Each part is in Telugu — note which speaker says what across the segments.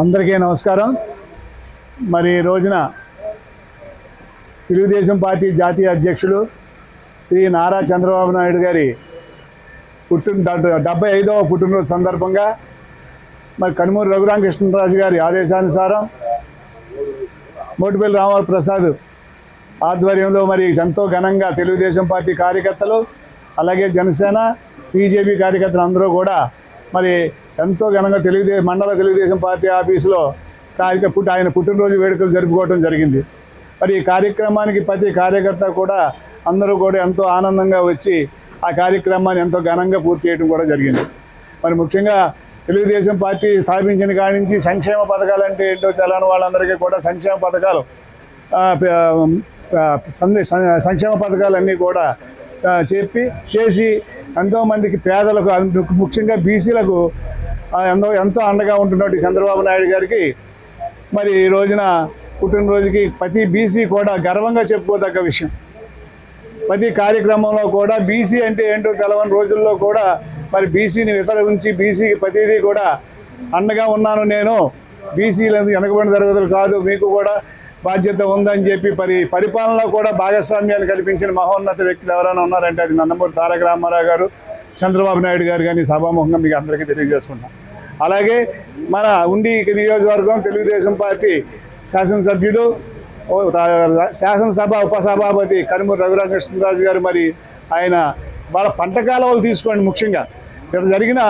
Speaker 1: అందరికీ నమస్కారం. మరి రోజున తెలుగుదేశం పార్టీ జాతీయ అధ్యక్షులు శ్రీ నారా చంద్రబాబు నాయుడు గారి పుట్టిన డెబ్బై ఐదవ పుట్టినరోజు సందర్భంగా మరి కనుమూరు రఘురామకృష్ణరాజు గారి ఆదేశానుసారం మోటిపల్లి రామారావు ప్రసాద్ ఆధ్వర్యంలో మరి ఎంతో ఘనంగా తెలుగుదేశం పార్టీ కార్యకర్తలు అలాగే జనసేన బీజేపీ కార్యకర్తలు అందరూ కూడా మరి ఎంతో ఘనంగా తెలుగుదేశం మండల తెలుగుదేశం పార్టీ ఆఫీసులో కార్యక పుట్టి ఆయన పుట్టినరోజు వేడుకలు జరుపుకోవడం జరిగింది. మరి ఈ కార్యక్రమానికి ప్రతి కార్యకర్త కూడా అందరూ కూడా ఎంతో ఆనందంగా వచ్చి ఆ కార్యక్రమాన్ని ఎంతో ఘనంగా పూర్తి చేయడం కూడా జరిగింది. మరి ముఖ్యంగా తెలుగుదేశం పార్టీ స్థాపించిన కాడి నుంచి సంక్షేమ పథకాలు అంటే ఏంటో తెలంగాణ వాళ్ళందరికీ కూడా సంక్షేమ పథకాలు సంక్షేమ పథకాలన్నీ కూడా చెప్పి చేసి ఎంతోమందికి పేదలకు ముఖ్యంగా బీసీలకు ఎంతో ఎంతో అండగా ఉంటున్నట్టు చంద్రబాబు నాయుడు గారికి మరి ఈ రోజున పుట్టినరోజుకి ప్రతి బీసీ కూడా గర్వంగా చెప్పుకోదగ్గ విషయం. ప్రతి కార్యక్రమంలో కూడా బీసీ అంటే ఏంటో తెలవని రోజుల్లో కూడా మరి బీసీని వితరించి బీసీకి ప్రతిదీ కూడా అండగా ఉన్నాను నేను. బీసీలు వెనకబడిన తరగతులు కాదు మీకు కూడా బాధ్యత ఉందని చెప్పి పరి పరిపాలనలో కూడా భాగస్వామ్యాన్ని కల్పించిన మహోన్నత వ్యక్తులు ఎవరైనా ఉన్నారంటే అది నందమూరి తారక రామారావు గారు చంద్రబాబు నాయుడు గారు కానీ సభాముఖంగా మీకు అందరికీ తెలియజేసుకుంటాం. అలాగే మన ఉండి నియోజకవర్గం తెలుగుదేశం పార్టీ శాసనసభ్యుడు శాసనసభ ఉపసభాపతి కనుమూరు రఘురామకృష్ణరాజు గారు మరి ఆయన వాళ్ళ పంట కాలువలు తీసుకోండి ముఖ్యంగా. గత జరిగిన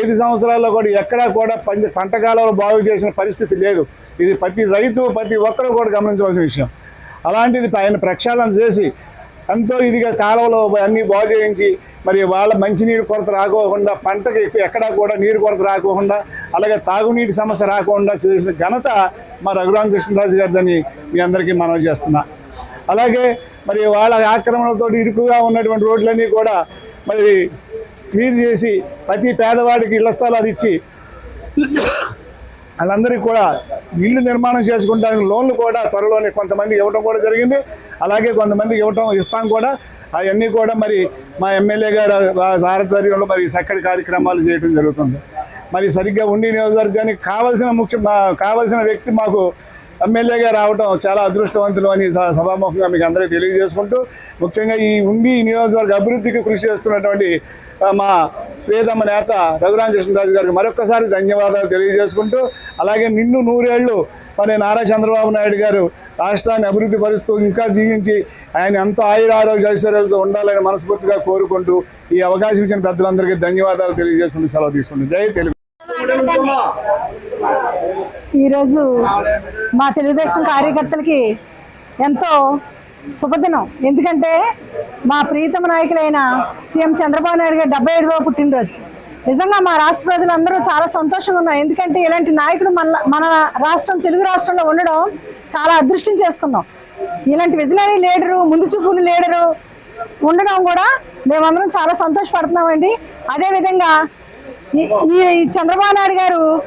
Speaker 1: ఐదు సంవత్సరాల్లో కూడా ఎక్కడా కూడా పంచ పంట కాలువలు బాగు చేసిన పరిస్థితి లేదు. ఇది ప్రతి రైతు ప్రతి ఒక్కరు కూడా గమనించవలసిన విషయం. అలాంటిది ఆయన ప్రక్షాళన చేసి ఎంతో ఇదిగా కాలువలు అన్నీ బాగు చేయించి మరి వాళ్ళ మంచినీరు కొరత రాకోకుండా పంటకి ఎక్కడా కూడా నీరు కొరత రాకోకుండా అలాగే తాగునీటి సమస్య రాకుండా చేసిన ఘనత మా రఘురామకృష్ణరాజు గారిదని మీ అందరికీ మనవి చేస్తున్నా. అలాగే మరి వాళ్ళ ఆక్రమణలతో ఇరుకుగా ఉన్నటువంటి రోడ్లన్నీ కూడా మరి క్లీన్ చేసి ప్రతి పేదవాడికి ఇళ్ళ స్థలాలు ఇచ్చి వాళ్ళందరికీ కూడా ఇల్లు నిర్మాణం చేసుకుంటానికి లోన్లు కూడా త్వరలోనే కొంతమంది ఇవ్వడం కూడా జరిగింది. అలాగే కొంతమంది ఇవ్వటం ఇస్తాం కూడా. అవన్నీ కూడా మరి మా ఎమ్మెల్యే గారు ఆధ్వర్యంలో మరి చక్కటి కార్యక్రమాలు చేయడం జరుగుతుంది. మరి సరిగ్గా ఉండి నియోజకవర్గానికి కావాల్సిన ముఖ్య కావాల్సిన వ్యక్తి మాకు ఎమ్మెల్యేగా రావడం చాలా అదృష్టవంతులు అని స- సభాముఖంగా మీకు అందరికీ తెలియజేసుకుంటూ ముఖ్యంగా ఈ ఉండి నియోజకవర్గ అభివృద్ధికి కృషి చేస్తున్నటువంటి మా ప్రియతమ నేత రఘురామకృష్ణరాజు గారికి మరొక్కసారి ధన్యవాదాలు తెలియజేసుకుంటూ అలాగే నిన్ను నూరేళ్ళు మరి నారా చంద్రబాబు నాయుడు గారు రాష్ట్రాన్ని అభివృద్ధి పరుస్తూ ఇంకా జీవించి ఆయన ఎంతో ఆయుర ఆరోగ్య ఐశ్వర్యాలతో ఉండాలని మనస్ఫూర్తిగా కోరుకుంటూ ఈ అవకాశం ఇచ్చిన పెద్దలందరికీ ధన్యవాదాలు తెలియజేసుకుంటూ సెలవు తీసుకుంటూ జై తెలుగు.
Speaker 2: ఈరోజు మా తెలుగుదేశం కార్యకర్తలకి ఎంతో శుభదినం. ఎందుకంటే మా ప్రీతమ నాయకులైన సీఎం చంద్రబాబు నాయుడు గారి డెబ్బై ఐదవ పుట్టినరోజు. నిజంగా మా రాష్ట్ర ప్రజలందరూ చాలా సంతోషంగా ఉన్నాయి ఎందుకంటే ఇలాంటి నాయకుడు మన మన రాష్ట్రం తెలుగు రాష్ట్రంలో ఉండడం చాలా అదృష్టం చేసుకున్నాం. ఇలాంటి విజనరీ లీడరు ముందు చూపుని లీడరు ఉండడం కూడా మేమందరం చాలా సంతోషపడుతున్నామండి. అదేవిధంగా ఈ- ఈ చంద్రబాబు నాయుడు గారు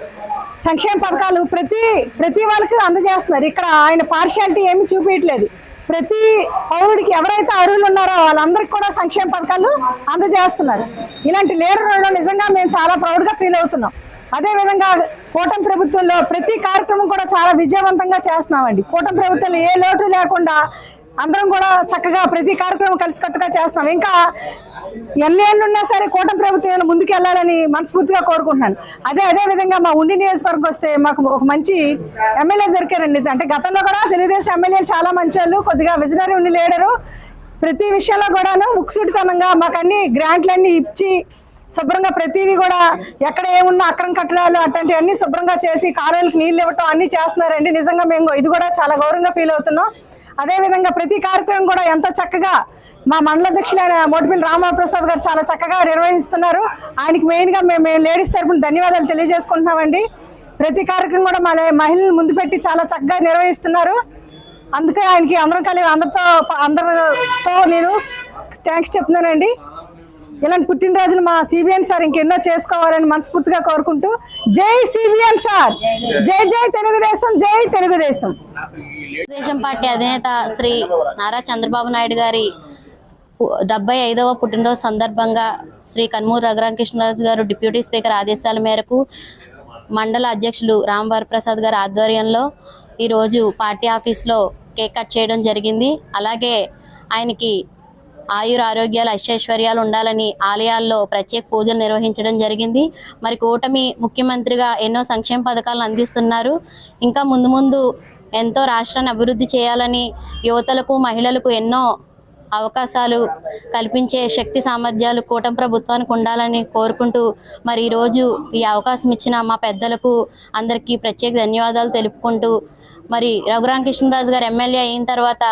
Speaker 2: సంక్షేమ పథకాలు ప్రతి ప్రతి వాళ్ళకి అందజేస్తున్నారు. ఇక్కడ ఆయన పార్షియాలిటీ ఏమీ చూపించట్లేదు ప్రతి పౌరుడికి ఎవరైతే అర్హులు ఉన్నారో వాళ్ళందరికీ కూడా సంక్షేమ పథకాలు అందజేస్తున్నారు. ఇలాంటి లేరు ఉండడం నిజంగా మేము చాలా ప్రౌడ్గా ఫీల్ అవుతున్నాం. అదేవిధంగా కూటమి ప్రభుత్వంలో ప్రతి కార్యక్రమం కూడా చాలా విజయవంతంగా చేస్తున్నామండి. కూటమి ప్రభుత్వంలో ఏ లోటు లేకుండా అందరం కూడా చక్కగా ప్రతి కార్యక్రమం కలిసికట్టుగా చేస్తున్నాం. ఇంకా ఎన్ని సరే కూటమి ప్రభుత్వం ముందుకు వెళ్ళాలని మనస్ఫూర్తిగా కోరుకుంటున్నాను. అదే అదే విధంగా మా ఉండి నియోజకవర్గం వస్తే మాకు ఒక మంచి ఎమ్మెల్యే దొరికారండి అంటే గతంలో కూడా తెలుగుదేశం ఎమ్మెల్యేలు చాలా మంచి వాళ్ళు కొద్దిగా విజనరీ ఉండి లేడరు. ప్రతి విషయంలో కూడాను ముక్సూటితనంగా మాకు అన్ని గ్రాంట్లన్నీ ఇచ్చి శుభ్రంగా ప్రతిదీ కూడా ఎక్కడ ఏమున్నా అక్రమ కట్టడాలు అట్లాంటివన్నీ శుభ్రంగా చేసి కాలువలకు నీళ్ళు ఇవ్వటం అన్ని చేస్తున్నారండి. నిజంగా మేము ఇది కూడా చాలా గౌరవంగా ఫీల్ అవుతున్నాం. అదేవిధంగా ప్రతి కార్యక్రమం కూడా ఎంతో చక్కగా మా మండల అధ్యక్షులైన మోటిపల్లి రామప్రసాద్ గారు చాలా చక్కగా నిర్వహిస్తున్నారు. ఆయనకి మెయిన్గా మేము లేడీస్ తరపున ధన్యవాదాలు తెలియజేసుకుంటున్నామండి. ప్రతి కార్యక్రమం కూడా మా మహిళలు ముందు పెట్టి చాలా చక్కగా నిర్వహిస్తున్నారు. అందుకే ఆయనకి అందరం కలిగి అందరితో అందరితో నేను థ్యాంక్స్ చెప్తున్నానండి. ఇలాంటి పుట్టినరోజులు మా సిబిఎన్ సార్ ఇంకెన్నో చేసుకోవాలని మనస్ఫూర్తిగా కోరుకుంటూ జై సిబిఎన్ సార్. జై జై తెలుగుదేశం జై తెలుగుదేశం.
Speaker 3: తెలుగుదేశం పార్టీ అధినేత శ్రీ నారా చంద్రబాబు నాయుడు గారి డెబ్బై ఐదవ పుట్టినరోజు సందర్భంగా శ్రీ కన్మూరు రఘురామకృష్ణరాజు గారు డిప్యూటీ స్పీకర్ ఆదేశాల మేరకు మండల అధ్యక్షులు రామ్ వరప్రసాద్ గారి ఆధ్వర్యంలో ఈరోజు పార్టీ ఆఫీస్లో కేక్ కట్ చేయడం జరిగింది. అలాగే ఆయనకి ఆయుర ఆరోగ్యాలు ఐశ్వర్యాలు ఉండాలని ఆలయాల్లో ప్రత్యేక పూజలు నిర్వహించడం జరిగింది. మరి కూటమి ముఖ్యమంత్రిగా ఎన్నో సంక్షేమ పథకాలను అందిస్తున్నారు. ఇంకా ముందు ముందు ఎంతో రాష్ట్రాన్ని అభివృద్ధి చేయాలని యువతలకు మహిళలకు ఎన్నో అవకాశాలు కల్పించే శక్తి సామర్థ్యాలు కూటమి ప్రభుత్వానికి ఉండాలని కోరుకుంటూ మరి ఈరోజు ఈ అవకాశం ఇచ్చిన మా పెద్దలకు అందరికీ ప్రత్యేక ధన్యవాదాలు తెలుపుకుంటూ మరి రఘురామకృష్ణరాజు గారు ఎమ్మెల్యే అయిన తర్వాత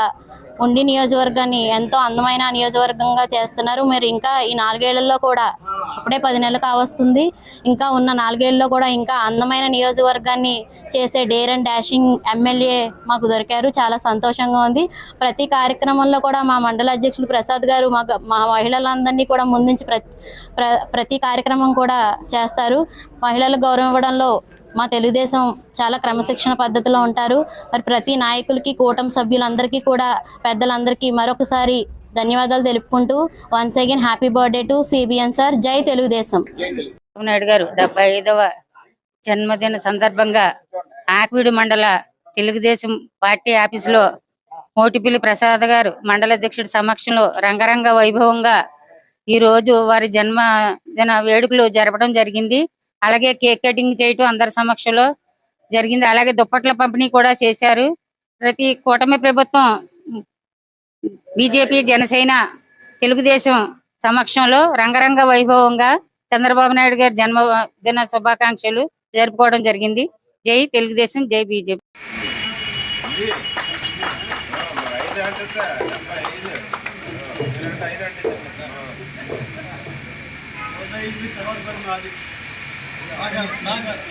Speaker 3: ఉండి నియోజకవర్గాన్ని ఎంతో అందమైన నియోజకవర్గంగా చేస్తున్నారు. మీరు ఇంకా ఈ నాలుగేళ్ళలో కూడా అప్పుడే పది నెలలు కావస్తుంది. ఇంకా ఉన్న నాలుగేళ్ళలో కూడా ఇంకా అందమైన నియోజకవర్గాన్ని చేసే డేర్ అండ్ డాషింగ్ ఎమ్మెల్యే మాకు దొరికారు. చాలా సంతోషంగా ఉంది. ప్రతి కార్యక్రమంలో కూడా మా మండల అధ్యక్షులు ప్రసాద్ గారు మా మా మహిళలందరినీ కూడా ముందుంచి ప్రతి ప్ర- ప్రతి కార్యక్రమం కూడా చేస్తారు. మహిళలకు గౌరవం ఇవ్వడంలో మా తెలుగుదేశం చాలా క్రమశిక్షణ పద్ధతిలో ఉంటారు. మరి ప్రతి నాయకులకి కూటమి సభ్యులందరికీ కూడా పెద్దలందరికీ మరొకసారి ధన్యవాదాలు తెలుపుకుంటూ once again happy birthday to CBN sir జై తెలుగుదేశం.
Speaker 4: నాయుడు గారు డెబ్బై ఐదవ జన్మదిన సందర్భంగా ఆకివీడు మండల తెలుగుదేశం పార్టీ ఆఫీసులో మోటిపిల్లి ప్రసాద్ గారు మండల అధ్యక్షుడి సమక్షంలో రంగరంగ వైభవంగా ఈ రోజు వారి జన్మదిన వేడుకలు జరపడం జరిగింది. అలాగే కేక్ కటింగ్ చేయటం అందరి సమక్షంలో జరిగింది. అలాగే దుప్పట్ల పంపిణీ కూడా చేశారు. ప్రతి కూటమి ప్రభుత్వం బీజేపీ జనసేన తెలుగుదేశం సమక్షంలో రంగరంగ వైభవంగా చంద్రబాబు నాయుడు గారి జన్మ దిన శుభాకాంక్షలు జరుపుకోవడం జరిగింది. జై తెలుగుదేశం జై బీజేపీ. ఐదు ನಾಗರ್ ನಾಗರ್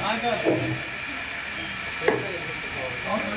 Speaker 4: ನಾಗರ್ ಅವನು